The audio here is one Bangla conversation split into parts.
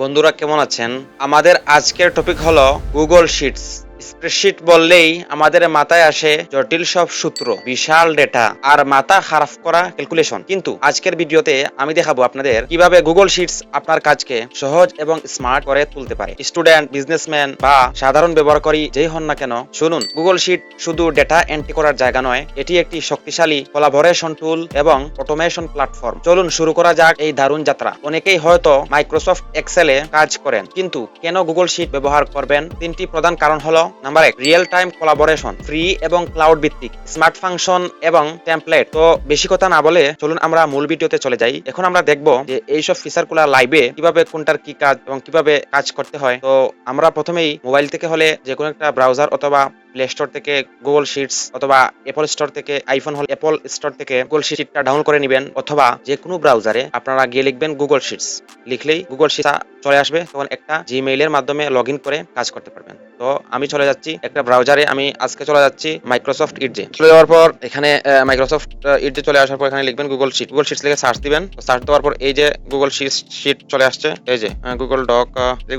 বন্ধুরা কেমন আছেন? আমাদের আজকের টপিক হলো গুগল শিটস স্প্রেডশিট বললেই আমাদের মাথায় আসে জটিল সব সূত্র, বিশাল ডেটা আর মাথা খারাপ করা ক্যালকুলেশন কিন্তু আজকের ভিডিওতে আমি দেখাবো আপনাদের কীভাবে গুগল শিটস আপনার কাজকে সহজ এবং স্মার্ট করে তুলতে পারে। স্টুডেন্ট বিজনেসম্যান বা সাধারণ ব্যবহারকারী যেই হন না কেন, শুনুন গুগল শিট শুধু ডেটা এন্ট্রি করার জায়গা নয়, এটি একটি শক্তিশালী কোলাবোরেশন টুল এবং অটোমেশন প্ল্যাটফর্ম চলুন শুরু করা যাক এই দারুণ যাত্রা। অনেকেই হয়তো মাইক্রোসফট এক্সেলে কাজ করেন, কিন্তু কেন গুগল শিট ব্যবহার করবেন? তিনটি প্রধান কারণ হলো নাম্বার এক রিয়েল টাইম কোলাবোরেশন ফ্রি এবং ক্লাউড ভিত্তিক স্মার্ট ফাংশন এবং টেমপ্লেট তো বেশি কথা না বলে চলুন আমরা মূল ভিডিওতে চলে যাই। এখন আমরা দেখব যে এইসব ফিচারগুলা লাইভে কীভাবে কোনটার কি কাজ এবং কীভাবে কাজ করতে হয়। তো আমরা প্রথমেই মোবাইল থেকে হলে যে কোনো একটা ব্রাউজার অথবা প্লে স্টোর থেকে গুগল শিটস অথবা অ্যাপল স্টোর থেকে আইফোন হল অ্যাপল স্টোর থেকে গুগল শিটটা ডাউনলোড করে নেবেন অথবা যে কোনো ব্রাউজারে আপনারা গিয়ে লিখবেন গুগল শিটস লিখলেই গুগল শিটস চলে আসবে, তখন একটা জিমেইলের মাধ্যমে লগ করে কাজ করতে পারবেন। তো আমি চলে যাচ্ছি, একটা ব্রাউজারে আমি আজকে চলে যাচ্ছি মাইক্রোসফট ইটজে চলে যাওয়ার পর এখানে মাইক্রোসফট ইটজে চলে আসার পর এখানে লিখবেন গুগল শিট গুগল শিটস লিখে সার্চ দিবেন। সার্চ দেওয়ার পর এই যে গুগল শিট শিট চলে আসছে। এই যে গুগল ডক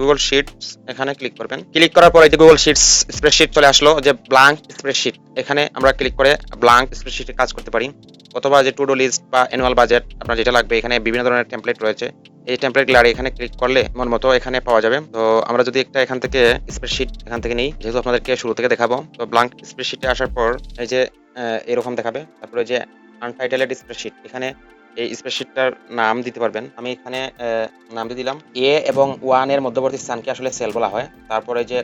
গুগল শিটস এখানে ক্লিক করবেন। ক্লিক করার পর এই যে গুগল শিটস স্প্রেডশিট চলে আসলো। যে ব্ল্যাঙ্ক স্প্রেডশিট এখানে আমরা ক্লিক করে ব্ল্যাঙ্ক স্প্রেডশিটে কাজ করতে পারি। অথবা যে টু ডু লিস্ট বা অ্যানুয়াল বাজেট আপনার যেটা লাগবে, এখানে বিভিন্ন ধরনের টেমপ্লেট রয়েছে। এই টেমপ্লেটগুলো এখানে ক্লিক করলে মন মতো এখানে পাওয়া যাবে। তো আমরা যদি একটা এখান থেকে স্প্রেডশিট এখান থেকে নিই, যেহেতু আপনাদেরকে শুরু থেকে দেখাবো, তো ব্ল্যাঙ্ক স্প্রেডশিটে আসার পর এই যে এরকম দেখাবে। তারপরে যে আনটাইটেলেড স্প্রেডশিট এখানে এই স্প্রেডশিটটার নাম দিতে পারবেন। আমি এখানে নাম দিয়ে দিলাম। এ এবং ওয়ানের মধ্যবর্তী স্থানকে আসলে সেল বলা হয়। তারপরে যে,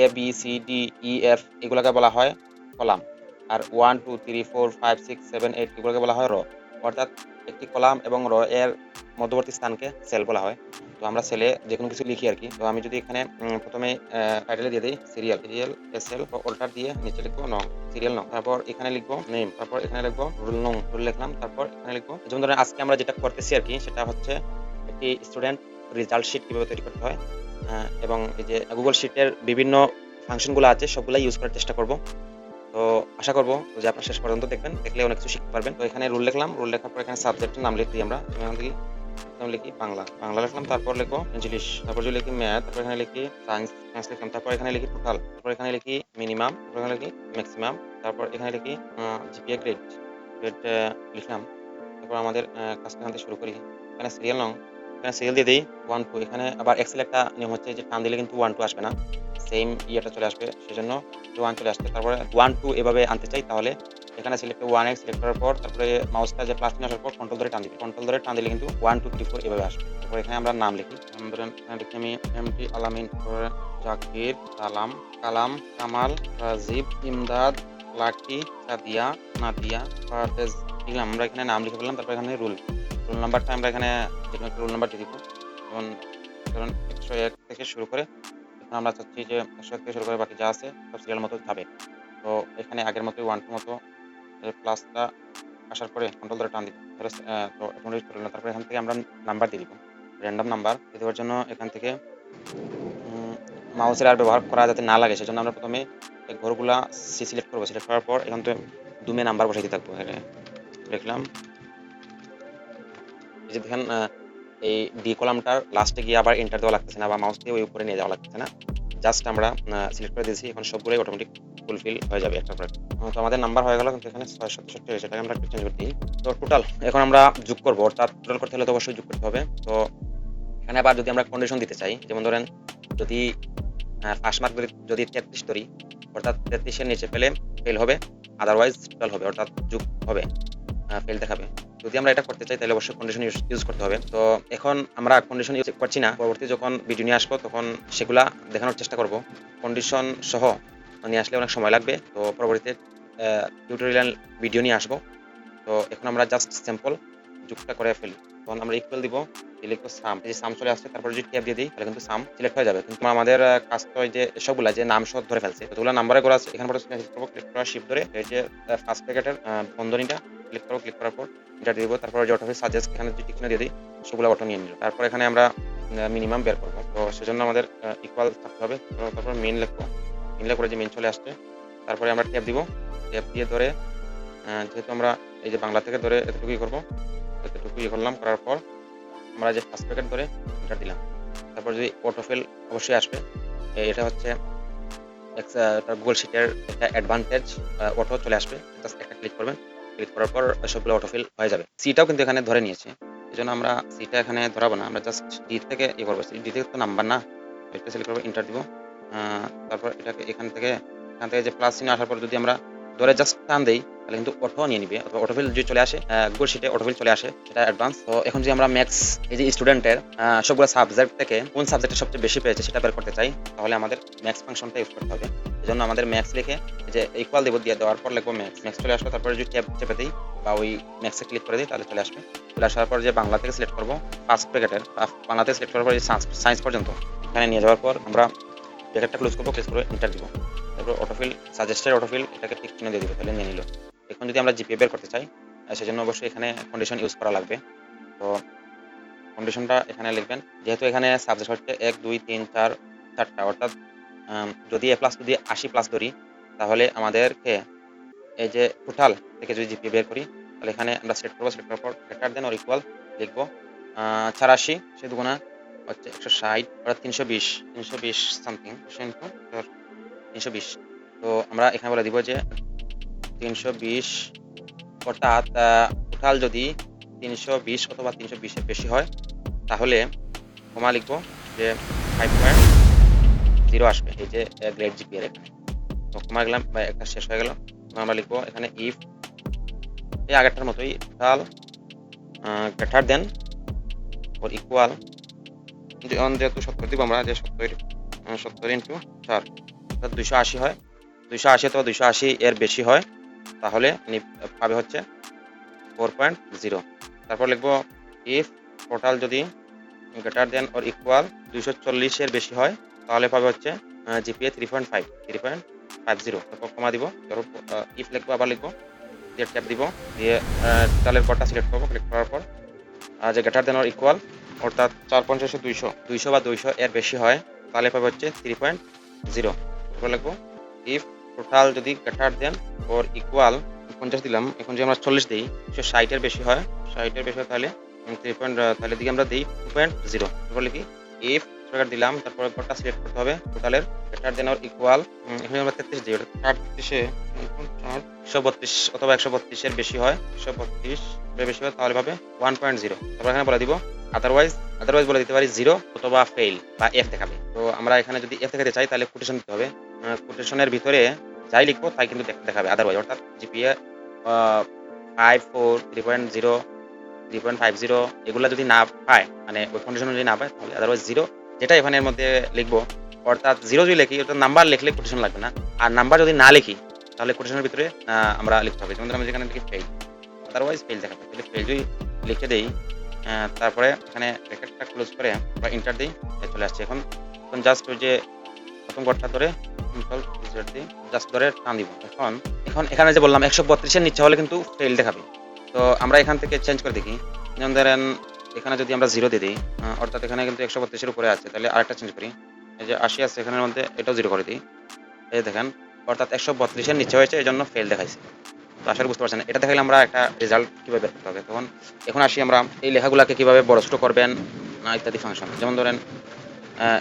A B C D E F এগুলোকে বলা হয় কলাম। আর one two three four five six seven eight এগুলোকে বলা হয় র অর্থাৎ একটি কলাম এবং র এর মধ্যবর্তী স্থানকে সেল বলা হয়। তো আমরা সেলে যে কোনো কিছু লিখি আর কি। তো আমি যদি এখানে প্রথমে টাইটেলে দিয়ে দিই serial serial S L alter দিয়ে নিচে লিখব নং সিরিয়াল নং। তারপর এখানে লিখব নেম তারপর এখানে লিখব রুল নং রুল লিখলাম, তারপর এখানে লিখব। যেমন ধরেন আজকে আমরা যেটা করতেছি আর কি, সেটা হচ্ছে একটি স্টুডেন্ট রেজাল্ট শিট কীভাবে তৈরি করতে হয় এবং এই যে গুগল শিটের বিভিন্ন ফাংশনগুলো আছে সবগুলাই ইউজ করার চেষ্টা করব। তো আশা করব যে আপনার শেষ পর্যন্ত দেখবেন, দেখলে অনেক কিছু শিখতে পারবেন। তো এখানে রুল লিখলাম রুল লেখার পর এখানে সাবজেক্টের নাম লিখি আমরা। থেকে লিখি বাংলা। বাংলা লিখলাম, তারপর লিখব ইংলিশ তারপর যদি লিখি ম্যাথ তারপর এখানে লিখি সায়েন্স সায়েন্স লিখলাম, তারপর এখানে লিখি টোটাল তারপর এখানে লিখি মিনিমাম তারপর এখানে লিখি ম্যাক্সিমাম তারপর এখানে লিখি জিপিএ গ্রেড গ্রেড লিখলাম। তারপর আমাদের কাজটা এখান শুরু করি। এখানে সিরিয়াল নং এখানে সিরিয়াল দিয়ে দিই ওয়ান টু এখানে আবার এক্সেল একটা নিয়ম হচ্ছে যে টান দিলে কিন্তু ওয়ান টু আসবে না। সেম ইয়েটা চলে আসবে, সেজন্য ওয়ান চলে আসবে তারপরে ওয়ান টু এভাবে আনতে চাই, তাহলে এখানে সিলেক্ট ওয়ান এক্স সিলেক্ট করার পর, তারপরে মাউসটা যে প্লাস আসার পর কন্ট্রোল ধরে টান দিবি। কন্ট্রোল ধরে টান দিলে কিন্তু ওয়ান টু থ্রি ফোর এভাবে আসবে। তারপর এখানে আমরা নাম লিখি। ধরেন এখানে লিখি আমি এম টি আলামিন জাকির সালাম কালাম কামাল রাজীব ইমদাদ লাকি সাদিয়া নাদিয়া পারভেজ লিখলাম আমরা এখানে নাম লিখে ফেললাম, তারপর এখানে রুল রুল নাম্বারটা আমরা এখানে যে কোনো রুল নাম্বার দিব যেমন, ধরুন একশো এক থেকে শুরু করে আমরা চাচ্ছি যে একশো এক থেকে শুরু করে বাকি যা আছে, সব সিরিয়াল মতো যাবে। তো এখানে আগের মতোই ওয়ান টু মতো প্লাসটা আসার পরে কন্ট্রোল ধরে টান দিব তো এখন রিড করে তারপরে এখান থেকে আমরা নাম্বার দিয়ে দিব র্যান্ডম নাম্বার দেওয়ার জন্য এখান থেকে মাউসের আর ব্যবহার করা যাতে না লাগে, সেজন্য আমরা প্রথমে ঘরগুলা সিলেক্ট করব। সিলেক্ট করার পর এখান থেকে দুমে নাম্বার বসাই দিতে থাকব। এখানে লিখলাম এই যে দেখেন এই ডি কলামটার লাস্টে গিয়ে আবার এন্টার দেওয়া লাগতেছে না বা মাউস দিয়ে ওই উপরে নিয়ে যাওয়া লাগতেছে না। জাস্ট আমরা সিলেক্ট করে দিয়েছি। এখন সবগুলোই অটোমেটিক ফুলফিল হয়ে যাবে একটা পর একটা। আহ, তো আমাদের নাম্বার হয়ে গেল কিন্তু এখানে ছয় সাতষট্টি হয়েছে এটাকে আমরা একটু চেঞ্জ করে দিই। তো টোটাল এখন আমরা যোগ করব অর্থাৎ টোটাল করতে হলে তো অবশ্যই যোগ করতে হবে। তো এখানে আবার যদি আমরা কন্ডিশন দিতে চাই যেমন ধরেন যদি পাস মার্ক যদি তেত্রিশ ধরি অর্থাৎ তেত্রিশের নিচে পেলে ফেল হবে আদারওয়াইজ টোটাল হবে অর্থাৎ যোগ হবে ফেল দেখাবে। যদি আমরা এটা করতে চাই তাহলে অবশ্যই কন্ডিশন ইউজ করতে হবে। তো এখন আমরা কন্ডিশন ইউজ করছি না পরবর্তী যখন ভিডিও নিয়ে আসব তখন সেগুলা দেখানোর চেষ্টা করব। কন্ডিশন সহ নিয়ে আসলে অনেক সময় লাগবে। তো পরবর্তীতে টিউটোরিয়াল ভিডিও নিয়ে আসব। তো এখন আমরা জাস্ট স্যাম্পল যুগটা করে ফেলি। তখন আমরা ইকুয়াল দিব লিখব সাম এই সাম চলে আসছে, তারপর যদি ট্যাব দিয়ে দিই, তাহলে কিন্তু সাম সিলেক্ট হয়ে যাবে। কিন্তু আমাদের কাজ তো যে সবগুলা, যে নাম সহ ধরে ফেলছে। যতগুলো নাম্বারে করা আছে, এখানে পরে ক্লিক করব ক্লিক করার শিফট ধরে। এই যে ফার্স্ট প্যাকেটের বন্ধনীটা ক্লিক করব ক্লিক করার পর এটা দিব। তারপর যে অটো সাজেস্ট এখানে যদি টিকনে দিয়ে দিই সেগুলো অটো নিয়ে নিল। তারপর এখানে আমরা মিনিমাম বের করব। তো সেজন্য আমাদের ইকুয়াল থাকতে হবে। তারপর মেন লিখব। মেন লিখে যে মেন চলে আসছে, তারপরে আমরা ট্যাব দিব। ট্যাব দিয়ে ধরে যেহেতু আমরা এই যে বাংলা থেকে ধরে এতটুকুই করব এতটুকু ইয়ে করলাম, করার পর আমরা যে ফার্স্ট প্যাকেট ধরে এন্টার দিলাম। তারপর যদি অটোফিল অবশ্যই আসবে। এটা হচ্ছে গুগল শিটের একটা অ্যাডভান্টেজ অটো চলে আসবে। একটা ক্লিক করবেন ক্লিক করার পর সবগুলো অটোফিল হয়ে যাবে। সিটাও কিন্তু এখানে ধরে নিয়েছে। এই জন্য আমরা সিটা এখানে ধরাবো না, আমরা জাস্ট ডি থেকে ইয়ে করব। ডি থেকে তো নাম্বার না সিলেক্ট করব ইন্টার দিব। তারপর এটাকে এখান থেকে এখান থেকে যে প্লাস চিহ্ন আসার পর যদি আমরা ধরে জাস্ট টান দিই, তাহলে কিন্তু অটো নিয়ে নিবে। অথবা অটোফিল যদি চলে আসে গুগল শিটে অটোফিল চলে আসে, সেটা অ্যাডভান্স তো এখন যদি আমরা ম্যাথস এই যে স্টুডেন্টের সবগুলো সাবজেক্ট থেকে কোন সাবজেক্টে সবচেয়ে বেশি পেয়েছে সেটা বের করতে চাই, তাহলে আমাদের ম্যাথস ফাংশনটা ইউজ করতে হবে। এই জন্য আমাদের ম্যাথস লিখে যে ইকুয়াল দেবো দিয়ে দেওয়ার পর লিখব ম্যাথস ম্যাথস চলে আসবে তারপরে যদি ট্যাব চেপে দিই বা ওই ম্যাথসে ক্লিক করে দিই, তাহলে চলে আসবে। চলে আসার পর যে বাংলা থেকে সিলেক্ট করব ফার্স্ট প্যাকেটের বাংলা থেকে সিলেক্ট করার পর সায়েন্স পর্যন্ত। এখানে নিয়ে যাওয়ার পর আমরা ব্র্যাকেটটা ক্লোজ করব ক্লোজ করে এন্টার দিব। তারপর অটোফিল সাজেস্টেড অটোফিল এটাকে ঠিক চিহ্ন দিয়ে দিব, তাহলে নিয়ে নিল। এখন যদি আমরা জিপিএ বের করতে চাই সেজন্য অবশ্যই এখানে কন্ডিশন ইউজ করা লাগবে। তো কন্ডিশনটা এখানে লিখবেন। যেহেতু এখানে সাবজেক্ট হচ্ছে এক, দুই, তিন, চার, চারটা, অর্থাৎ যদি এ প্লাস যদি আশি প্লাস ধরি, তাহলে আমাদেরকে এই যে টোটাল থেকে যদি জিপিএ বের করি, তাহলে এখানে আমরা সেট করব সেট করার পর গ্রেটার দেন অর ইকুয়াল লিখব। চারাশি সে দুগুণা একশো ষাট অর্থাৎ তিনশো বিশ তিনশো বিশ সামথিং তিনশো বিশ। তো আমরা এখানে বলে দিব যে তিনশো বিশ অর্থাৎ টোটাল যদি তিনশো বিশ অথবা তিনশো বিশের বেশি হয়, তাহলে কমা লিখব যে ফাইভ পয়েন্ট জিরো আসবে, এই যে গ্রেড এখানে। তো কমা গেলাম, বা একটা শেষ হয়ে গেল। আমরা লিখব এখানে ইফ এই আগেরটার মতোই total greater than or equal যেহেতু সত্তর দিব আমরা, যে সত্তর সত্তর ইন্টু চার অর্থাৎ দুইশো আশি হয়। দুইশো আশি অথবা দুইশো আশি এর বেশি হয়, তাহলে পাবে হচ্ছে ফোর পয়েন্ট জিরো তারপর লিখব ইফ টোটাল যদি গ্রেটার দেন ওর ইকুয়াল দুইশো চল্লিশের বেশি হয়, তাহলে পাবে হচ্ছে GPA three point five three point five zero তারপর কমা দিব তারপর ইফ লিখব, আবার লিখব দিয়ে ট্যাপ দিব, দিয়ে টোটালের পরটা সিলেক্ট করব ক্লিক করার পর আর যে গ্রেটার দেন ওর ইকুয়াল অর্থাৎ চার পঞ্চাশে দুইশো। দুইশো বা দুইশো এর বেশি হয়, তাহলে পাবে হচ্ছে থ্রি পয়েন্ট জিরো তারপর ইফ টোটাল যদি গ্রেটার দেন ওর ইকুয়াল পঞ্চাশ দিলাম, এখন যদি আমরা চল্লিশ দিই, একশো ষাটের বেশি হয় ষাটের বেশি হয় তাহলে থ্রি পয়েন্ট তাহলে দিকে আমরা দিই টু পয়েন্ট জিরো তারপর লিখি ইফ সরকার দিলাম, তারপরে পরটা সিলেক্ট করতে হবে টোটালের গ্রেটার দেন ওর ইকুয়াল এখানে আমরা তেত্রিশ দিই ওটা আটত্রিশে একশো বত্রিশ অথবা একশো বত্রিশের বেশি হয়, একশো বত্রিশ বেশি হয়, তাহলে পাবে ওয়ান পয়েন্ট জিরো তারপর এখানে বলে দিব আদারওয়াইজ আদারওয়াইজ বলে দিতে পারি জিরো অথবা ফেল বা এফ দেখাবে। তো আমরা এখানে যদি এফ দেখাতে চাই, তাহলে কোটেশন দিতে হবে। কোটেশনের ভিতরে যাই লিখব, তাই কিন্তু দেখাবে। আদারওয়াইজ অর্থাৎ GPA five four three point zero three point five zero এগুলো যদি না পায় মানে ওই কন্ডিশন যদি না পায়, তাহলে আদারওয়াইজ জিরো যেটা এখানে এর মধ্যে লিখব। অর্থাৎ জিরো যদি লিখি, অর্থাৎ নাম্বার লিখলে কোটেশন লাগবে না। আর নাম্বার যদি না লিখি, তাহলে কোটেশনের ভিতরে আমরা লিখতে হবে। যেমন আমি যেখানে লিখি ফেল আদারওয়াইজ ফেল দেখাবে ফেল যদি লিখে দেই তারপরে এখানে ব্র্যাকেটটা ক্লোজ করে বা ইন্টার দিই চলে আসছে। এখন এখন জাস্ট ওই যে প্রথম ঘরটা ধরে জাস্ট ধরে টান দিব। এখন এখন এখানে যে বললাম একশো বত্রিশের নিচে হলে কিন্তু ফেল দেখাবে। তো আমরা এখান থেকে চেঞ্জ করে দেখি। যেমন ধরেন এখানে যদি আমরা জিরো দিয়ে দিই অর্থাৎ এখানে কিন্তু একশো বত্রিশের উপরে আছে, তাহলে আরেকটা চেঞ্জ করি। এই যে আশি আছে এখানের মধ্যে, এটাও জিরো করে দিই। এই দেখেন, অর্থাৎ একশো বত্রিশের নিচে হয়েছে এই জন্য ফেল দেখাইছে। তো আসলে বুঝতে পারছেন। এটা দেখালে আমরা একটা রেজাল্ট কীভাবে বের করতে হবে। তখন এখন আসি আমরা এই লেখাগুলোকে কীভাবে বড় ছোটো করবেন না ইত্যাদি ফাংশন যেমন ধরেন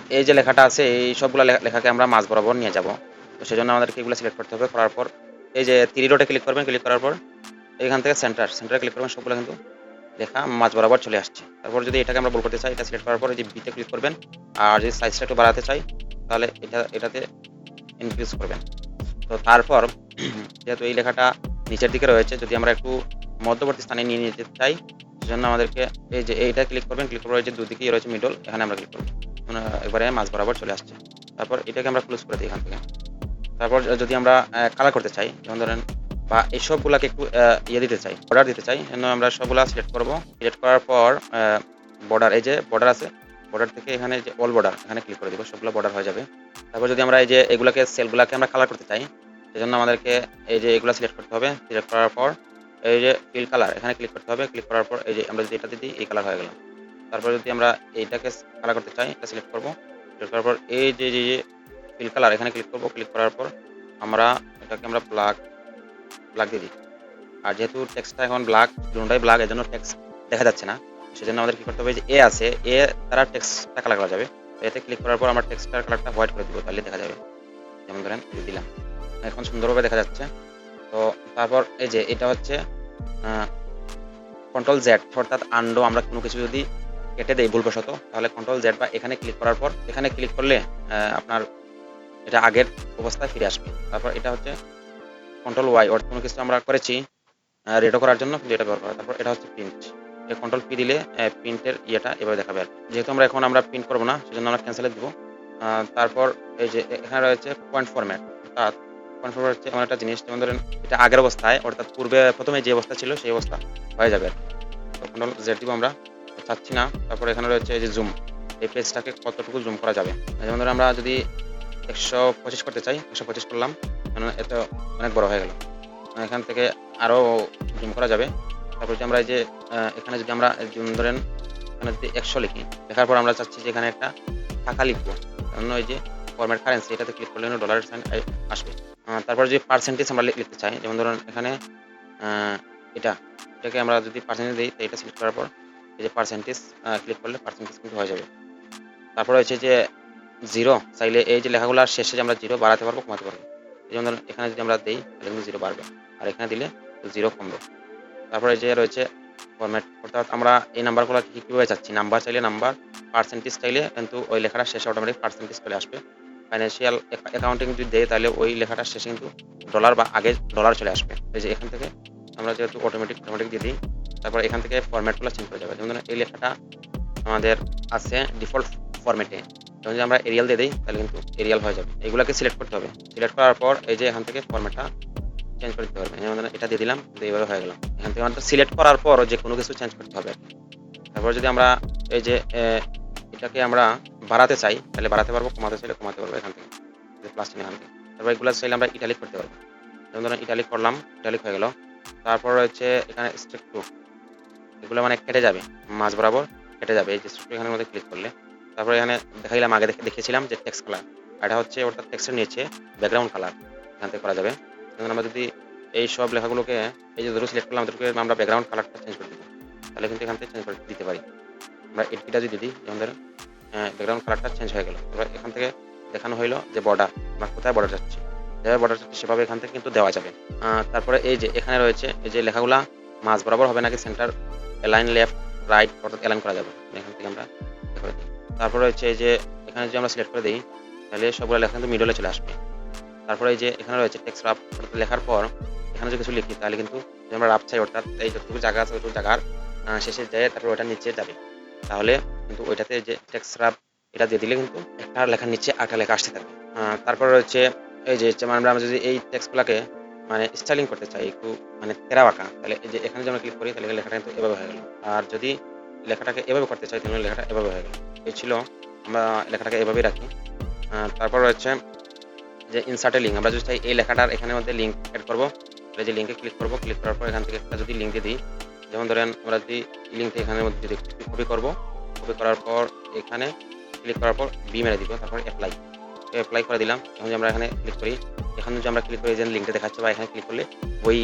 এই যে লেখাটা আছে, এই সবগুলো লেখা- লেখাকে আমরা মাঝ বরাবর নিয়ে যাব। তো সেজন্য আমাদেরকে এগুলো সিলেক্ট করতে হবে। করার পর এই যে তিরি রোডে ক্লিক করবেন ক্লিক করার পর এখান থেকে সেন্টার সেন্টারে ক্লিক করবেন, সবগুলো কিন্তু লেখা মাঝ বরাবর চলে আসছে। তারপর যদি এটাকে আমরা বল করতে চাই, এটা সিলেক্ট করার পর যে বিতে ক্লিক করবেন, আর যদি সাইজটা একটু বাড়াতে চাই, তাহলে এটা, এটাতে ইনক্রিজ করবেন। তো তারপর, যেহেতু এই লেখাটা নিচের দিকে রয়েছে, যদি আমরা একটু মধ্যবর্তী স্থানে নিয়ে নিতে চাই, সেজন্য আমাদেরকে এই যে এইটা ক্লিক করবেন ক্লিক করার যে দুদিকেই রয়েছে মিডল এখানে আমরা ক্লিক করব। মানে একবারে মাঝ বরাবর চলে আসছে। তারপর এটাকে আমরা ক্লোজ করে দিই এখান থেকে। তারপর যদি আমরা কালার করতে চাই, যেমন ধরেন, বা এই সবগুলাকে একটু ইয়ে দিতে চাই বর্ডার দিতে চাই জন্য আমরা সবগুলা সিলেক্ট করব। সিলেক্ট করার পর বর্ডার এই যে বর্ডার আছে বর্ডার থেকে এখানে যে অল বর্ডার এখানে ক্লিক করে দিব, সবগুলো বর্ডার হয়ে যাবে। তারপর যদি আমরা এই যে এগুলাকে সেলগুলাকে আমরা কালার করতে চাই সেজন্য আমাদেরকে এই যে এগুলো সিলেক্ট করতে হবে সিলেক্ট করার পর এই যে ফিল কালার এখানে ক্লিক করতে হবে ক্লিক করার পর এই যে আমরা যদি এটাতে দিই, এই কালার হয়ে গেল। তারপর যদি আমরা এইটাকে কালার করতে চাই, এটা সিলেক্ট করব। সিলেক্ট করার পর এই যে যে ফিল কালার এখানে ক্লিক করব ক্লিক করার পর আমরা এটাকে আমরা ব্ল্যাক ব্ল্যাক দিয়ে দিই। আর যেহেতু টেক্সটটা এখন ব্ল্যাক দুটাই ব্ল্যাক এর জন্য টেক্সট দেখা যাচ্ছে না। সেজন্য আমাদের কি করতে হবে যে এ আছে এ তারা টেক্সটটা কালার করা যাবে। এতে ক্লিক করার পর আমার টেক্সটার কালারটা হোয়াইট করে দিব, তাহলে দেখা যাবে। যেমন ধরেন দিলাম। এখন সুন্দরভাবে দেখা যাচ্ছে। তো তারপর এই যে এটা হচ্ছে কন্ট্রোল জেড অর্থাৎ আন্ডো আমরা কোনো কিছু যদি কেটে দেই ভুলবশত, তাহলে কন্ট্রোল জেড বা এখানে ক্লিক করার পর, এখানে ক্লিক করলে আপনার এটা আগের অবস্থায় ফিরে আসবে। তারপর এটা হচ্ছে কন্ট্রোল ওয়াই অর্থাৎ কোনো কিছু আমরা করেছি রেডো করার জন্য কিন্তু এটা ব্যবহার করা। তারপর এটা হচ্ছে প্রিন্ট এই কন্ট্রোল পি দিলে প্রিন্টের ইয়েটা এভাবে দেখাবে আর যেহেতু আমরা এখন আমরা প্রিন্ট করব না, সেজন্য আমরা ক্যান্সেলে দিব। তারপর এই যে এখানে রয়েছে পয়েন্ট ফরম্যাট অর্থাৎ ফরম্যাট হচ্ছে এমন একটা জিনিস, যেমন ধরেন এটা আগের অবস্থায়, অর্থাৎ পূর্বে প্রথমে যে অবস্থা ছিল সেই অবস্থা হয়ে যাবে। কন্ট্রোল জেড দিব আমরা, চাচ্ছি না। তারপর এখানে রয়েছে এই যে জুম এই পেজটাকে কতটুকু জুম করা যাবে? যেমন ধরুন আমরা যদি একশো পঁচিশ করতে চাই, একশো পঁচিশ করলাম কারণ এটা অনেক বড় হয়ে গেল। এখান থেকে আরও জুম করা যাবে। তারপর যে আমরা এই যে এখানে যদি আমরা জুম ধরেন, এখানে যদি একশো লিখি, লেখার পর আমরা চাচ্ছি যে এখানে একটা টাকা লিখব। কারণ ওই যে ফরম্যাট কারেন্সি এটাতে ক্লিক করলে ডলারের সাইন আসবে। তারপর যে পার্সেন্টেজ আমরা লিখতে চাই, যেমন ধরুন এখানে এটা, এটাকে আমরা যদি পার্সেন্টেজ দিই, তো এটা সিলেক্ট করার পর এই যে পার্সেন্টেজ ক্লিক করলে পার্সেন্টেজ কিন্তু হয়ে যাবে। তারপর হচ্ছে যে জিরো চাইলে এই যে লেখাগুলোর শেষে যে আমরা জিরো বাড়াতে পারব, কমাতে পারব। জন্য ধরুন, এখানে যদি আমরা দিই, তাহলে কিন্তু জিরো বাড়বে। আর এখানে দিলে জিরো কমবে। তারপরে যে রয়েছে ফরম্যাট অর্থাৎ আমরা এই নাম্বারগুলো কীভাবে চাচ্ছি? নাম্বার চাইলে নাম্বার পার্সেন্টেজ চাইলে কিন্তু ওই লেখাটা শেষে অটোমেটিক পার্সেন্টেজ চলে আসবে। ফাইন্যান্সিয়াল অ্যাকাউন্টিং যদি দেয়, তাহলে ওই লেখাটার শেষে কিন্তু ডলার বা আগে ডলার চলে আসবে। এই যে এখান থেকে আমরা যেহেতু অটোমেটিক অটোমেটিক দিয়ে দিই, তারপর এখান থেকে ফরম্যাটগুলো চেঞ্জ করে যাবে। যেমন এই লেখাটা আমাদের আছে ডিফল্ট ফরম্যাটে যেমন যদি আমরা এরিয়াল দিয়ে দিই, তাহলে কিন্তু এরিয়াল হয়ে যাবে। এগুলোকে সিলেক্ট করতে হবে। সিলেক্ট করার পর এই যে এখান থেকে ফরম্যাটটা চেঞ্জ করে দিতে পারবে। যেমন এটা দিয়ে দিলাম কিন্তু এইভাবে হয়ে গেল। এখান থেকে আমাদের সিলেক্ট করার পর যে কোনো কিছু চেঞ্জ করতে হবে। তারপর যদি আমরা এই যে এটাকে আমরা বাড়াতে চাই, তাহলে বাড়াতে পারব, কমাতে চাইলে কমাতে পারব এখান থেকে প্লাস চিহ্ন তারপর এগুলো চাইলে আমরা ইটালিক করতে পারব। যেমন ধরুন ইটালিক করলাম ইটালিক হয়ে গেল। তারপর হচ্ছে এখানে স্ট্রিক টু এগুলো মানে কেটে যাবে মাঝ বরাবর কেটে যাবে, এই যে স্ট্রিক এখানের মধ্যে ক্লিক করলে। তারপর এখানে দেখাইলাম, আগে দেখে দেখেছিলাম যে টেক্সট কালার এটা হচ্ছে ওটা টেক্সটের নিয়েছে ব্যাকগ্রাউন্ড কালার এখান থেকে করা যাবে। যেমন আমরা যদি এই সব লেখাগুলোকে, এই যে ধরো সিলেক্ট করলাম আমরা ব্যাকগ্রাউন্ড কালারটা চেঞ্জ করে দেবো। তাহলে কিন্তু এখান থেকে চেঞ্জ করে দিতে পারি। আমরা এটা যদি দিই ধরেন ব্যাকগ্রাউন্ড কালারটা চেঞ্জ হয়ে গেল। এবার এখান থেকে দেখানো হইল যে বর্ডার আমরা কোথায় বর্ডার যাচ্ছি। যেভাবে বর্ডার যাচ্ছে, সেভাবে এখান থেকে কিন্তু দেওয়া যাবে। তারপরে এই যে এখানে রয়েছে, এই যে লেখাগুলা, মাঝ বরাবর হবে নাকি সেন্টার অ্যালাইন লেফট রাইট অর্থাৎ অ্যালাইন করা যাবে। এখান থেকে আমরা করে দিই। তারপরে হচ্ছে এই যে, এখানে যদি আমরা সিলেক্ট করে দিই, তাহলে সবগুলো লেখা কিন্তু মিডলে চলে আসবে। তারপরে এই যে এখানে রয়েছে টেক্সট রাপ লেখার পর এখানে যদি কিছু লিখি, তাহলে কিন্তু আমরা রাপ চাই, অর্থাৎ এই যতটুকু জায়গা আছে ওইটুকু জায়গার শেষে যায় তারপর ওটা নিচে যাবে। তাহলে কিন্তু ওইটাতে যে রাপ এটা দিয়ে দিলে কিন্তু একটা লেখার নিচে আরেকটা লেখা আসতে আহ, তারপর রয়েছে এই যে যেমন আমরা যদি এই টেক্সটগুলোকে মানে স্টাইলিং করতে চাই একটু মানে তেরা বাঁকা তাহলে এই যে এখানে যদি আমরা ক্লিক করি তাহলে লেখাটা কিন্তু এভাবে হয়ে গেল। আর যদি লেখাটাকে এভাবে করতে চাই তাহলে লেখাটা এভাবে হয়ে গেল। এই ছিল আমরা লেখাটাকে এভাবেই রাখি। তারপর রয়েছে যে ইনসার্টে লিঙ্ক আমরা যদি চাই এই লেখাটার এখানের মধ্যে লিঙ্ক অ্যাড করব তাহলে যে লিঙ্কে ক্লিক করব ক্লিক করার পর এখান থেকে একটা যদি লিঙ্ক দিই যেমন ধরেন আমরা যদি লিঙ্ক এখানের মধ্যে যদি কপি করব কপি করার পর এখানে ক্লিক করার পর বি মেরে দিব, তারপর অ্যাপ্লাই অ্যাপ্লাই করে দিলাম। এখন যদি আমরা এখানে ক্লিক করি, এখানে যদি আমরা ক্লিক করি যে লিঙ্কটা দেখাচ্ছে বা এখানে ক্লিক করলে ওই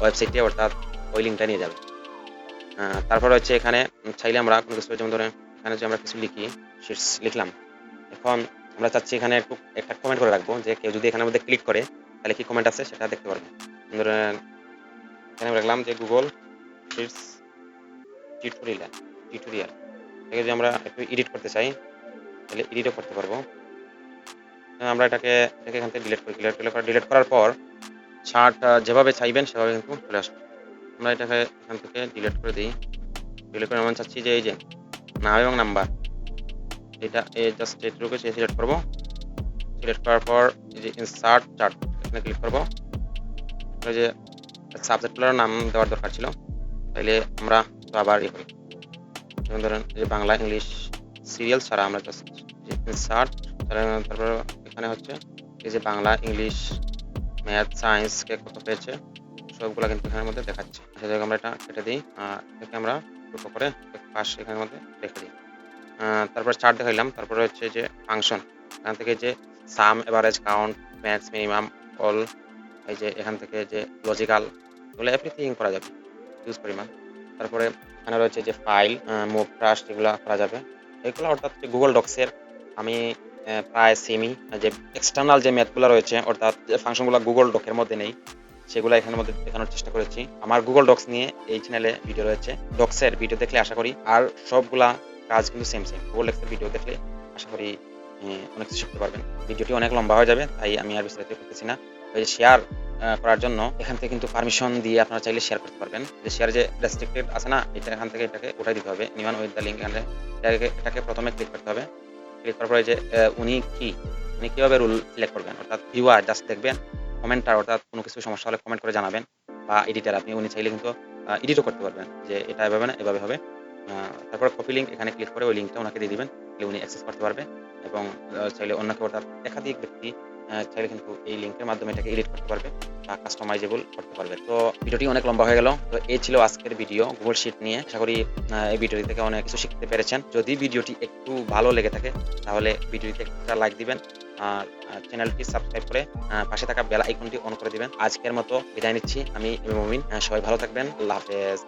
ওয়েবসাইটে অর্থাৎ ওই লিঙ্কটা নিয়ে যাবে। তারপর হচ্ছে এখানে চাইলে আমরা কোনো কিছু, যেমন ধরেন এখানে যদি আমরা কিছু লিখি লিখলাম। এখন আমরা চাচ্ছি এখানে একটু, একটা কমেন্ট করে রাখব যে কেউ যদি এখানের মধ্যে ক্লিক করে, তাহলে কি কমেন্ট আছে সেটা দেখতে পারবে। ধরেন এখানে রাখলাম যে গুগল শিটস টিউটোরিয়াল টিউটোরিয়াল এটাকে যদি আমরা একটু এডিট করতে চাই, তাহলে এডিটও করতে পারব। আমরা এটাকে এটাকে এখান থেকে ডিলিট করি। ডিলিট করে ডিলিট করার পর চার্ট যেভাবে চাইবেন, সেভাবে কিন্তু চলে আসবে। আমরা এটাকে এখান থেকে ডিলিট করে দিই। ডিলিট করে আমরা চাচ্ছি যে এই যে নাম এবং নাম্বার এটা এই জাস্ট এটুকু সিলেক্ট করব। সিলেক্ট করার পর এই যে ইনসার্ট চার্ট এখানে ক্লিক করব। যে সাবজেক্টগুলোর নাম দেওয়ার দরকার ছিল তাইলে আমরা তো আবার করি। যেমন ধরেন যে বাংলা ইংলিশ সিরিয়াল ছাড়া আমরা জাস্ট ইনসার্ট তারপর এখানে হচ্ছে এই যে বাংলা ইংলিশ ম্যাথ সায়েন্স কে কত পেয়েছে, সবগুলো কিন্তু এখানের মধ্যে দেখাচ্ছে। সেটাকে আমরা এটা কেটে দিই, আর এটাকে আমরা দুটো করে পাশ এখানের মধ্যে রেখে দিই। তারপর চার্ট দেখাইলাম, তারপরে হচ্ছে যে ফাংশন এখান থেকে যে sum average count max minimum all এই যে এখান থেকে যে লজিক্যাল এগুলো এভরিথিং করা যাবে। ইউজ পরিমাণ তারপরে এখানে রয়েছে যে ফাইল মুভ ট্রাস্ট এগুলো করা যাবে। এগুলো অর্থাৎ গুগল ডক্সের আমি প্রায় সেমি যে এক্সটার্নাল যে ম্যাথগুলো রয়েছে, অর্থাৎ যে ফাংশনগুলো গুগল ডকের মধ্যে নেই, সেগুলো এখানের মধ্যে দেখানোর চেষ্টা করেছি। আমার গুগল ডক্স নিয়ে এই চ্যানেলে ভিডিও রয়েছে। ডক্সের ভিডিও দেখলে আশা করি, আর সবগুলা কাজ কিন্তু সেম সেম গুগল ডক্সের ভিডিও দেখলে আশা করি অনেক কিছু শিখতে পারবেন। ভিডিওটি অনেক লম্বা হয়ে যাবে, তাই আমি আর বিস্তারিত করতেছি না। ওই শেয়ার করার জন্য এখান থেকে কিন্তু পারমিশন দিয়ে আপনারা চাইলে শেয়ার করতে পারবেন। যে শেয়ার যে রেস্ট্রিক্টেড আছে না, এটা এখান থেকে এটাকে উঠাই দিতে হবে। নিমান উইথ দ্য লিঙ্ক এখানে, এটাকে এটাকে প্রথমে ক্লিক করতে হবে। ক্লিক করার পরে যে উনি কি, উনি কীভাবে রুল সিলেক্ট করবেন? অর্থাৎ ভিউয়ার জাস্ট দেখবেন কমেন্টার অর্থাৎ কোনো কিছু সমস্যা হলে কমেন্ট করে জানাবেন, বা এডিটার আপনি, উনি চাইলে কিন্তু এডিটও করতে পারবেন যে এটা এভাবে না, এভাবে হবে। তারপর কপি লিঙ্ক এখানে ক্লিক করে ওই লিঙ্কটা ওনাকে দিয়ে দিবেন উনি অ্যাক্সেস করতে পারবে। এবং চাইলে অন্যকে অর্থাৎ একাধিক ব্যক্তি চাইলে কিন্তু এই লিঙ্কের মাধ্যমে এটাকে এডিট করতে পারবে বা কাস্টমাইজেবল করতে পারবে। তো ভিডিওটি অনেক লম্বা হয়ে গেল। তো এই ছিল আজকের ভিডিও গুগল শিট নিয়ে। আশা করি এই ভিডিওটি থেকে অনেক কিছু শিখতে পেরেছেন। যদি ভিডিওটি একটু ভালো লেগে থাকে, তাহলে ভিডিওটিতে একটা লাইক দিবেন আর চ্যানেলটি সাবস্ক্রাইব করে পাশে থাকা বেল আইকনটি অন করে দিবেন। আজকের মতো বিদায় নিচ্ছি। আমি মুমিন। সবাই ভালো থাকবেন। আল্লাহ হাফেজ।